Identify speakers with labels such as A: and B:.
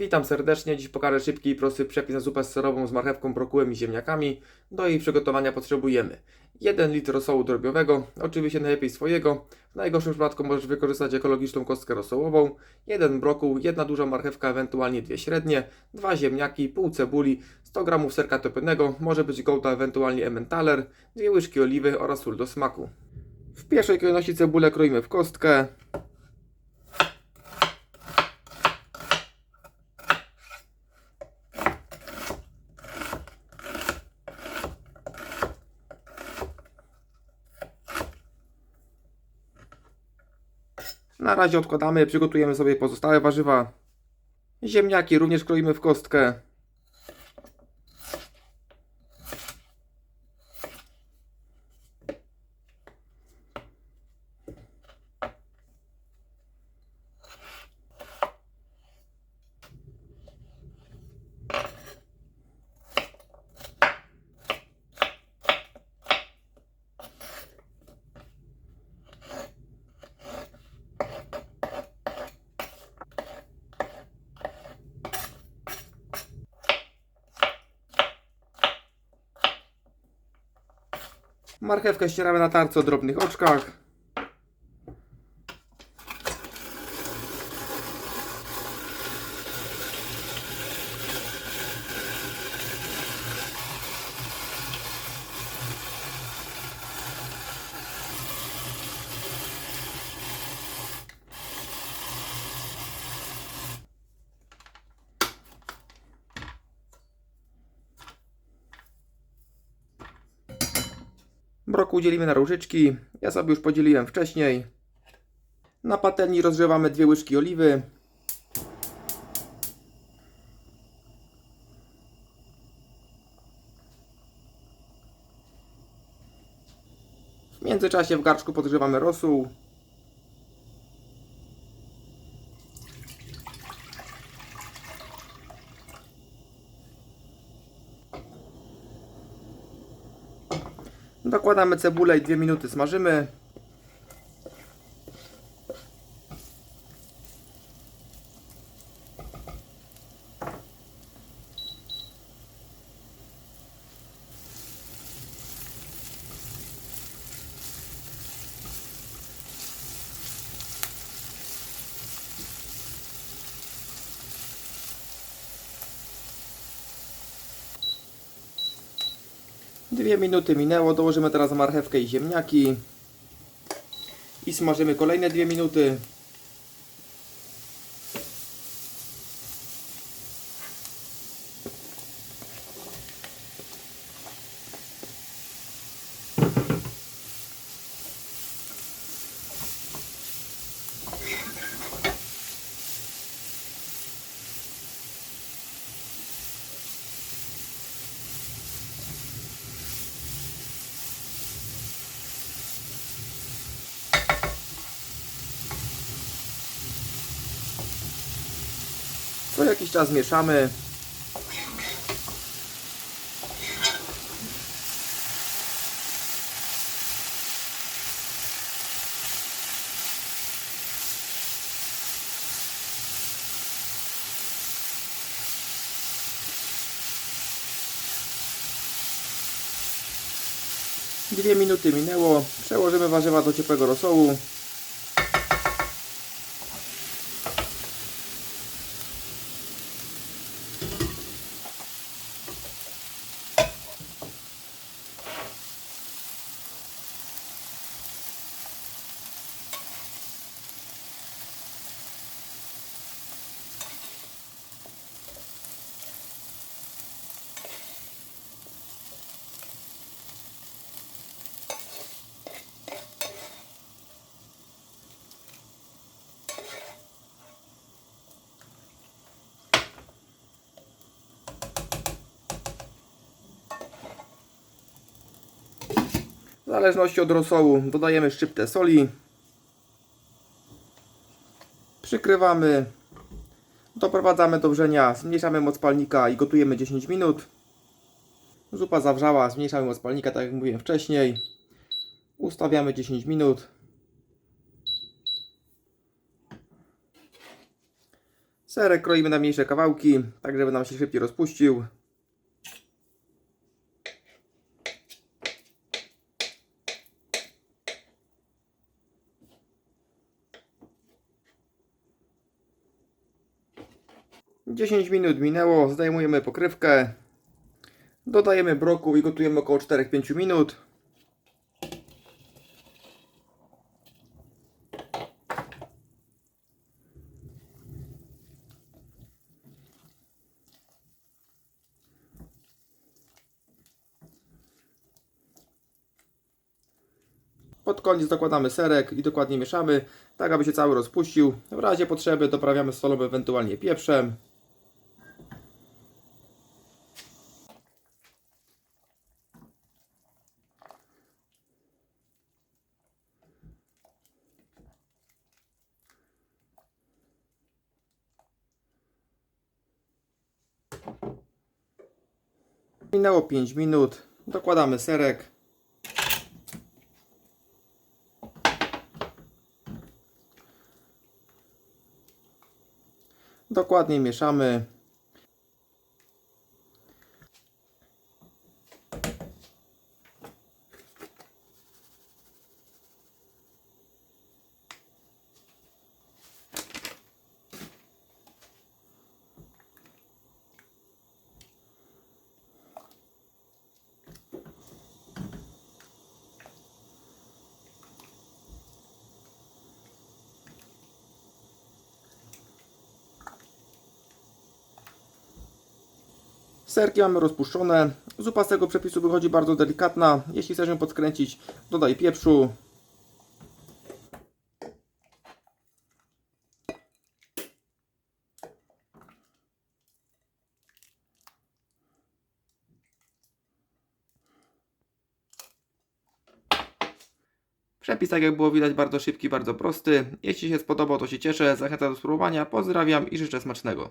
A: Witam serdecznie. Dziś pokażę szybki i prosty przepis na zupę serową z marchewką, brokułem i ziemniakami. Do jej przygotowania potrzebujemy 1 litr rosołu drobiowego, oczywiście najlepiej swojego. W najgorszym przypadku możesz wykorzystać ekologiczną kostkę rosołową, 1 brokuł, jedna duża marchewka, ewentualnie dwie średnie, 2 ziemniaki, pół cebuli, 100 g serka topionego, może być gouda, ewentualnie emmentaler, 2 łyżki oliwy oraz sól do smaku. W pierwszej kolejności cebulę kroimy w kostkę. Na razie odkładamy, przygotujemy sobie pozostałe warzywa. Ziemniaki również kroimy w kostkę. Marchewkę ścieramy na tarce o drobnych oczkach. Broku dzielimy na różyczki. Ja sobie już podzieliłem wcześniej. Na patelni rozgrzewamy dwie łyżki oliwy. W międzyczasie w garczku podgrzewamy rosół. Dokładamy cebulę i dwie minuty smażymy. Dwie minuty minęło, dołożymy teraz marchewkę i ziemniaki. I smażymy kolejne dwie minuty. Co jakiś czas mieszamy. Dwie minuty minęło. Przełożymy warzywa do ciepłego rosołu. W zależności od rosołu dodajemy szczyptę soli. Przykrywamy. Doprowadzamy do wrzenia, zmniejszamy moc palnika i gotujemy 10 minut. Zupa zawrzała, zmniejszamy moc palnika, tak jak mówiłem wcześniej. Ustawiamy 10 minut. Serek kroimy na mniejsze kawałki, tak żeby nam się szybciej rozpuścił. Dziesięć minut minęło, zdejmujemy pokrywkę. Dodajemy brokuł i gotujemy około 4-5 minut. Pod koniec dokładamy serek i dokładnie mieszamy, tak aby się cały rozpuścił. W razie potrzeby doprawiamy solą, ewentualnie pieprzem. Minęło 5 minut. Dokładamy serek. Dokładnie mieszamy. Serki mamy rozpuszczone. Zupa z tego przepisu wychodzi bardzo delikatna. Jeśli chcesz ją podkręcić, dodaj pieprzu. Przepis, tak jak było widać, bardzo szybki, bardzo prosty. Jeśli się spodobał, to się cieszę. Zachęcam do spróbowania. Pozdrawiam i życzę smacznego.